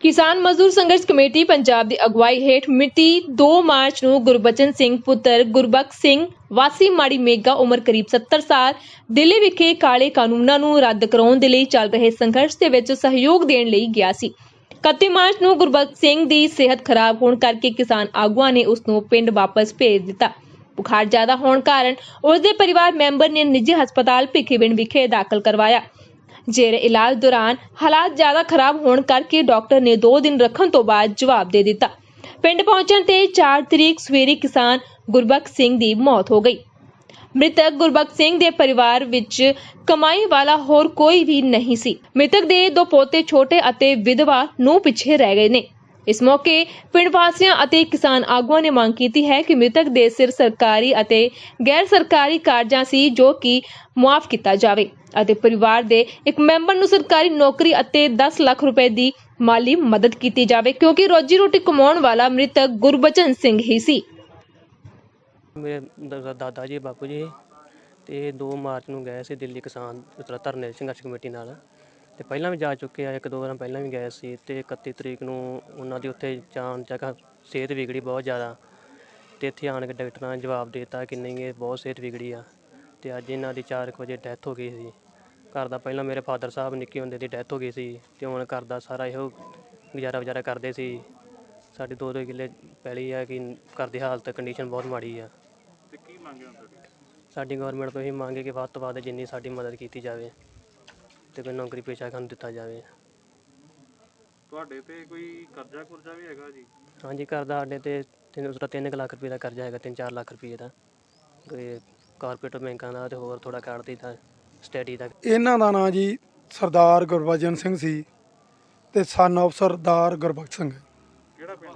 ਕਿਸਾਨ ਮਜ਼ਦੂਰ ਸੰਘਰਸ਼ ਕਮੇਟੀ ਪੰਜਾਬ ਦੀ ਅਗਵਾਈ ਹੇਠ ਮਿਤੀ 2 ਮਾਰਚ ਨੂੰ ਗੁਰਬਚਨ ਸਿੰਘ ਪੁੱਤਰ ਗੁਰਬਖਸ਼ ਸਿੰਘ ਵਾਸੀ ਮਾੜੀ ਮੇਗਾ ਉਮਰ ਕਰੀਬ 70 ਸਾਲ, ਦਿੱਲੀ ਵਿਖੇ ਕਾਲੇ ਕਾਨੂੰਨਾਂ ਨੂੰ ਰੱਦ ਕਰਾਉਣ ਦੇ ਲਈ ਚੱਲ ਰਹੇ ਸੰਘਰਸ਼ ਦੇ ਵਿੱਚ ਸਹਿਯੋਗ ਦੇਣ ਲਈ ਗਿਆ ਸੀ। 31 ਮਾਰਚ ਨੂੰ ਗੁਰਬਖਸ਼ ਸਿੰਘ ਦੀ ਸਿਹਤ ਖਰਾਬ ਹੋਣ ਕਰਕੇ ਕਿਸਾਨ ਆਗੂਆਂ ਨੇ ਉਸ ਨੂੰ ਪਿੰਡ ਵਾਪਸ ਭੇਜ ਦਿੱਤਾ। ਬੁਖਾਰ ਜ਼ਿਆਦਾ ਹੋਣ ਕਾਰਨ ਉਸ ਦੇ ਪਰਿਵਾਰ ਮੈਂਬਰ ਨੇ ਨਿੱਜੀ ਹਸਪਤਾਲ ਭਿੱਖੀਵਿੰਡ ਵਿਖੇ ਦਾਖਲ ਕਰਵਾਇਆ। ਜੇਰੇ ਇਲਾਜ ਦੌਰਾਨ ਹਾਲਾਤ ਜ਼ਿਆਦਾ ਖਰਾਬ ਹੋਣ ਕਰਕੇ ਡਾਕਟਰ ਨੇ 2 ਦਿਨ ਰੱਖਣ ਤੋਂ ਬਾਅਦ ਜਵਾਬ ਦੇ ਦਿੱਤਾ। ਪਿੰਡ ਪਹੁੰਚਣ ਤੇ 4 ਤਰੀਕ ਸਵੇਰੇ ਕਿਸਾਨ ਗੁਰਬਖਸ਼ ਸਿੰਘ ਦੀ ਮੌਤ ਹੋ ਗਈ। ਮ੍ਰਿਤਕ ਗੁਰਬਖਸ਼ ਸਿੰਘ ਦੇ ਪਰਿਵਾਰ ਵਿੱਚ ਕਮਾਈ ਵਾਲਾ ਹੋਰ ਕੋਈ ਵੀ ਨਹੀਂ ਸੀ। ਮ੍ਰਿਤਕ ਦੇ ਦੋ ਪੋਤੇ ਛੋਟੇ ਅਤੇ ਵਿਧਵਾ ਨੂੰ ਪਿੱਛੇ ਰਹਿ ਗਏ ਨੇ। ਇਸ ਮੌਕੇ ਪਿੰਡ ਵਾਸੀਆਂ ਅਤੇ ਕਿਸਾਨ ਆਗੂਆਂ ਨੇ ਮੰਗ ਕੀਤੀ ਹੈ ਕਿ ਮ੍ਰਿਤਕ ਦੇ ਸਿਰ ਸਰਕਾਰੀ ਅਤੇ ਗੈਰ ਸਰਕਾਰੀ ਕਾਰਜਾਂ ਸੀ ਜੋ ਕਿ ਮੁਆਫ ਕੀਤਾ ਜਾਵੇ ਅਤੇ ਪਰਿਵਾਰ ਦੇ ਇੱਕ ਮੈਂਬਰ ਨੂੰ ਸਰਕਾਰੀ ਨੌਕਰੀ ਅਤੇ 10 ਲੱਖ ਰੁਪਏ ਦੀ ਮਾਲੀ ਮਦਦ ਕੀਤੀ ਜਾਵੇ, ਕਿਉਂਕਿ ਰੋਜੀ ਰੋਟੀ ਕਮਾਉਣ ਵਾਲਾ ਮ੍ਰਿਤਕ ਗੁਰਬਚਨ ਸਿੰਘ ਹੀ ਸੀ। ਮੇਰੇ ਦ- ਦਾਦਾ ਜੀ, ਬਾਪੂ ਜੀ, ਤੇ 2 ਮਾਰਚ ਨੂੰ ਗਏ ਸੀ ਦਿੱਲੀ ਕਿਸਾਨ ਧਰਨੇ ਸੰਘਰਸ਼ ਕਮੇਟੀ ਨਾਲ। ਤੇ ਪਹਿਲਾਂ ਵੀ ਜਾ ਚੁੱਕੇ ਆ ਇੱਕ ਦੋ ਵਾਰ ਪਹਿਲਾਂ ਵੀ ਗਏ ਸੀ ਤੇ 31 ਤਰੀਕ ਨੂੰ ਉਹਨਾਂ ਦੀ ਉੱਥੇ ਜਾਣ ਜਗ੍ਹਾ ਸਿਹਤ ਵਿਗੜੀ ਬਹੁਤ ਜ਼ਿਆਦਾ ਤੇ ਇੱਥੇ ਆਣ ਕੇ ਡਾਕਟਰਾਂ ਨੇ ਜਵਾਬ ਦਿੱਤਾ ਕਿ ਨਹੀਂ ਇਹ ਬਹੁਤ ਸਿਹਤ ਵਿਗੜੀ ਆ ਤੇ ਅੱਜ ਇਹਨਾਂ ਦੀ 4 ਵਜੇ ਡੈਥ ਹੋ ਗਈ ਸੀ। ਘਰ ਦਾ ਪਹਿਲਾਂ ਮੇਰੇ ਫਾਦਰ ਸਾਹਿਬ ਨਿੱਕੇ ਹੁੰਦੇ ਦੀ ਡੈਥ ਹੋ ਗਈ ਸੀ ਤੇ ਹੁਣ ਘਰ ਦਾ ਸਾਰਾ ਇਹੋ ਗੁਜ਼ਾਰਾ ਵਜ਼ਾਰਾ ਕਰਦੇ ਸੀ। ਸਾਡੇ ਦੋ ਦੋ ਕਿੱਲੇ ਪੈਲੀ ਆ ਕਿ ਘਰ ਦੀ ਹਾਲਤ ਕੰਡੀਸ਼ਨ ਬਹੁਤ ਮਾੜੀ ਆ। ਤੇ ਕੀ ਮੰਗਿਆ ਤੁਹਾਡੀ ਸਾਡੀ ਗਵਰਨਮੈਂਟ ਤੋਂ ਇਹ ਮੰਗੇ ਕਿ ਵੱਧ ਤੋਂ ਵੱਧ ਜਿੰਨੀ ਸਾਡੀ ਮਦਦ ਕੀਤੀ ਜਾਵੇ। ਤੇ ਕੋਈ ਨੌਕਰੀ ਪੇਸ਼ਾ ਸਾਨੂੰ ਦਿੱਤਾ ਜਾਵੇ। ਤੁਹਾਡੇ ਤੇ ਕੋਈ ਕਰਜ਼ਾ ਕੁਰਜ਼ਾ ਵੀ ਹੈਗਾ ਜੀ? ਹਾਂਜੀ ਘਰ ਦਾ ਸਾਡੇ ਤੇ ਤਿੰਨ ਉਸਦਾ 3 ਲੱਖ ਰੁਪਏ ਦਾ ਕਰਜ਼ਾ ਹੈਗਾ 3-4 ਲੱਖ ਰੁਪਏ ਦਾ। ਤੇ ਕਾਰਪੋਰੇਟ ਬੈਂਕਾਂ ਦਾ ਤੇ ਹੋਰ ਥੋੜਾ ਕਾਰਡ ਦੀ ਤਾਂ ਸਟੱਡੀ ਦਾ। ਇਹਨਾਂ ਦਾ ਨਾਂ ਜੀ ਸਰਦਾਰ ਗੁਰਬਚਨ ਸਿੰਘ ਸੀ ਤੇ ਸਨ of ਸਰਦਾਰ ਗੁਰਬਖਸ਼ ਸਿੰਘ। ਕਿਹੜਾ ਪਿੰਡ?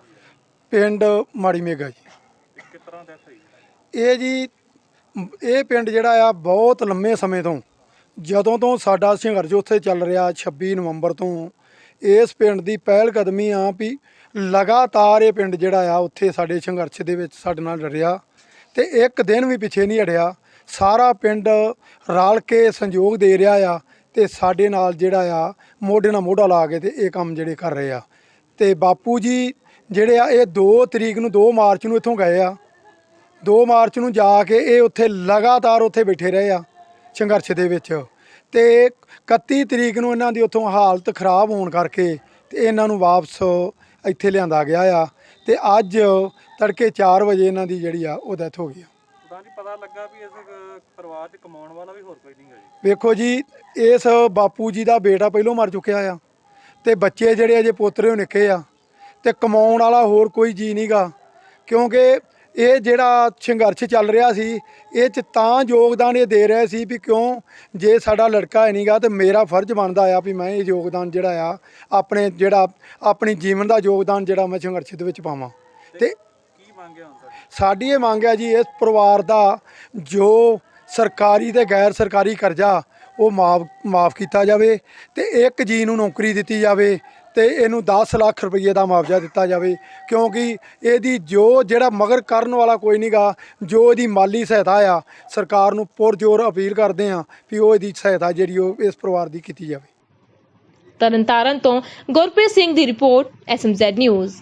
ਪਿੰਡ ਮਾੜੀ ਮੇਗਾ ਜੀ। ਕਿਸ ਤਰ੍ਹਾਂ ਡੈਥ ਹੋਈ? ਇਹ ਜੀ ਇਹ ਪਿੰਡ ਜਿਹੜਾ ਆ ਬਹੁਤ ਲੰਮੇ ਸਮੇਂ ਤੋਂ ਜਦੋਂ ਤੋਂ ਸਾਡਾ ਸੰਘਰਸ਼ ਉੱਥੇ ਚੱਲ ਰਿਹਾ 26 ਨਵੰਬਰ ਤੋਂ, ਇਸ ਪਿੰਡ ਦੀ ਪਹਿਲ ਕਦਮੀ ਆ ਵੀ ਲਗਾਤਾਰ ਇਹ ਪਿੰਡ ਜਿਹੜਾ ਆ, ਉੱਥੇ ਸਾਡੇ ਸੰਘਰਸ਼ ਦੇ ਵਿੱਚ ਸਾਡੇ ਨਾਲ ਲੜਿਆ ਤੇ ਇੱਕ ਦਿਨ ਵੀ ਪਿੱਛੇ ਨਹੀਂ ਹਟਿਆ। ਸਾਰਾ ਪਿੰਡ ਰਲ ਕੇ ਸੰਯੋਗ ਦੇ ਰਿਹਾ ਆ ਤੇ ਸਾਡੇ ਨਾਲ ਜਿਹੜਾ ਆ, ਮੋਢੇ ਨਾਲ ਮੋਢਾ ਲਾ ਕੇ ਤੇ ਇਹ ਕੰਮ ਜਿਹੜੇ ਕਰ ਰਹੇ ਆ। ਤੇ ਬਾਪੂ ਜੀ ਜਿਹੜੇ ਆ, ਇਹ 2 ਤਰੀਕ ਨੂੰ 2 ਮਾਰਚ ਨੂੰ ਇੱਥੋਂ ਗਏ ਆ। 2 ਮਾਰਚ ਨੂੰ ਜਾ ਕੇ ਇਹ ਉੱਥੇ ਲਗਾਤਾਰ ਉੱਥੇ ਬੈਠੇ ਰਹੇ ਆ। ਸੰਘਰਸ਼ ਦੇ ਵਿੱਚ। ਤੇ 31 ਤਰੀਕ ਨੂੰ ਇਹਨਾਂ ਦੀ ਉੱਥੋਂ ਹਾਲਤ ਖਰਾਬ ਹੋਣ ਕਰਕੇ ਤੇ ਇਹਨਾਂ ਨੂੰ ਵਾਪਸ ਇੱਥੇ ਲਿਆਂਦਾ ਗਿਆ ਆ। ਤੇ ਅੱਜ ਤੜਕੇ 4 ਵਜੇ ਇਹਨਾਂ ਦੀ ਜਿਹੜੀ ਆ ਉਹ ਡੈਥ ਹੋ ਗਈ ਆ। ਤਾਂ ਜੀ ਪਤਾ ਲੱਗਾ ਵੀ ਇਸ ਅ, ਪਰਿਵਾਰ 'ਚ ਕਮਾਉਣ ਵਾਲਾ ਵੀ ਹੋਰ ਕੋਈ ਨਹੀਂ ਹੈ ਜੀ। ਵੇਖੋ ਜੀ ਇਸ ਬਾਪੂ ਜੀ ਦਾ ਬੇਟਾ ਪਹਿਲੋਂ ਮਰ ਚੁੱਕਿਆ ਆ ਤੇ ਬੱਚੇ ਜਿਹੜੇ ਅਜੇ ਪੋਤਰੇ ਉਹ ਨਿੱਕੇ ਆ ਤੇ ਕਮਾਉਣ ਵਾਲਾ ਹੋਰ ਕੋਈ ਜੀ ਨਹੀਂਗਾ ਕਿਉਂਕਿ ਇਹ ਜਿਹੜਾ ਸੰਘਰਸ਼ ਚੱਲ ਰਿਹਾ ਸੀ, ਇਹ ਚ ਤਾਂ ਯੋਗਦਾਨ ਇਹ ਦੇ ਰਹੇ ਸੀ ਵੀ ਕਿਉਂ ਜੇ ਸਾਡਾ ਲੜਕਾ ਹੈ ਨਹੀਂਗਾ ਤੇ ਮੇਰਾ ਫਰਜ਼ ਬਣਦਾ ਆ ਵੀ ਮੈਂ ਇਹ ਯੋਗਦਾਨ ਜਿਹੜਾ ਆ, ਆਪਣੇ ਜਿਹੜਾ, ਆਪਣੀ ਜੀਵਨ ਦਾ ਯੋਗਦਾਨ ਜਿਹੜਾ ਮੈਂ ਸੰਘਰਸ਼ ਦੇ ਵਿੱਚ ਪਾਵਾਂ। ਤੇ ਕੀ ਮੰਗਿਆ ਸਾਡੀ ਇਹ ਮੰਗ ਹੈ ਜੀ, ਇਸ ਪਰਿਵਾਰ ਦਾ ਜੋ ਸਰਕਾਰੀ ਤੇ ਗੈਰ ਸਰਕਾਰੀ ਕਰਜ਼ਾ ਉਹ ਮਾਫ ਮਾਫ ਕੀਤਾ ਜਾਵੇ ਤੇ ਇੱਕ ਜੀ ਨੂੰ ਨੌਕਰੀ ਦਿੱਤੀ ਜਾਵੇ ਤੇ ਇਹਨੂੰ 10 ਲੱਖ ਰੁਪਏ ਦਾ ਮੁਆਵਜ਼ਾ ਦਿੱਤਾ ਜਾਵੇ। ਕਿਉਂਕਿ ਇਹਦੀ ਜੋ ਜਿਹੜਾ ਮਗਰ ਕਰਨ ਵਾਲਾ ਕੋਈ ਨਹੀਂਗਾ ਜੋ ਇਹਦੀ ਮਾਲੀ ਸਹਾਇਤਾ ਆ, ਸਰਕਾਰ ਨੂੰ ਪੁਰਜੋਰ ਅਪੀਲ ਕਰਦੇ ਆ ਵੀ ਉਹ ਇਹਦੀ ਸਹਾਇਤਾ ਜਿਹੜੀ ਉਹ ਇਸ ਪਰਿਵਾਰ ਦੀ ਕੀਤੀ ਜਾਵੇ। ਤਰਨਤਾਰਨ ਤੋਂ ਗੁਰਪ੍ਰੀਤ ਸਿੰਘ ਦੀ ਰਿਪੋਰਟ, ਐਸਐਮਜ਼ੈਡ ਨਿਊਜ਼।